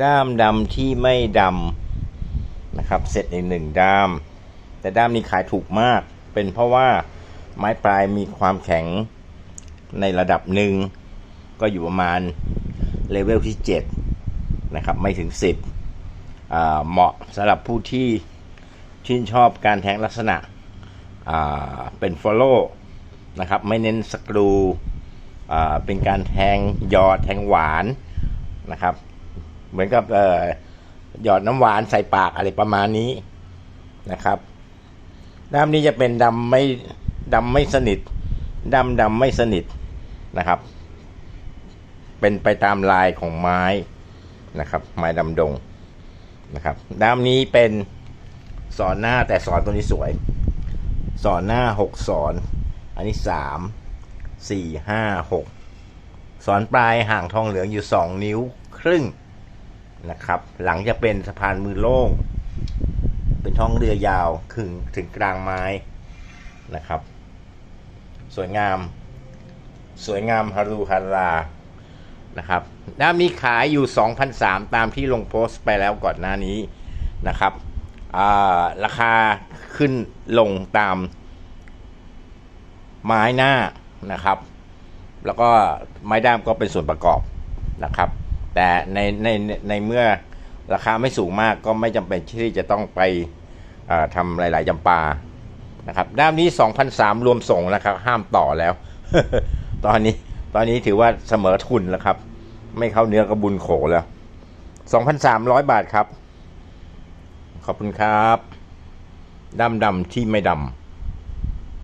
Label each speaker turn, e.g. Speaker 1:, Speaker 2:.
Speaker 1: ด้ามดำที่ไม่ดำนะครับ เสร็จอีกหนึ่งด้าม แต่ด้ามนี้ขายถูกมาก เป็นเพราะว่าไม้ปลายมีความแข็งในระดับหนึ่ง ก็อยู่ประมาณเลเวลที่ 7 นะครับ ไม่ถึง 10 เหมาะสำหรับผู้ที่ชื่นชอบการแทงลักษณะเป็น follow นะครับ ไม่เน้นสกรูเป็นการแทงยอดแทงหวานนะครับ เหมือนกับเอ่อหยอดน้ำหวานใส่ปากอะไรประมาณนี้นะครับด้ามนี้จะเป็นดำไม่ดำไม่สนิทดำดำไม่สนิทนะครับ เป็นไปตามลายของไม้นะครับ ไม้ดำดงนะครับ ด้ามนี้เป็นสอนหน้าแต่สอนตัวนี้สวย สอนหน้าหกสอน อันนี้สามสี่ห้าหกสอนปลายห่างทองเหลืองอยู่สองนิ้วครึ่ง นะครับ หลังจะเป็นสะพานมือโล่ง เป็นท้องเรือยาวถึงถึงกลางไม้นะครับ สวยงาม สวยงามฮารุฮารานะครับด้ามีขายอยู่ 2,003ตามที่ลงโพสต์ไปแล้วก่อนหน้านี้นะครับาราคาขึ้นลงตามไม้หน้านะครับ แล้วก็ไม้ด้ามก็เป็นส่วนประกอบนะครับ แต่ในในในเมื่อราคาไม่สูงมากก็ไม่จำเป็นที่จะต้องไปทำหลาย ๆจำปานะครับด้ามนี้ 2,003 รวมส่งนะครับ ห้ามต่อแล้ว ตอนนี้ตอนนี้ถือว่าเสมอทุนแล้วครับ ไม่เข้าเนื้อกระบุญโขแล้ว 2,300 บาทครับ ขอบคุณครับดำดำที่ไม่ดำ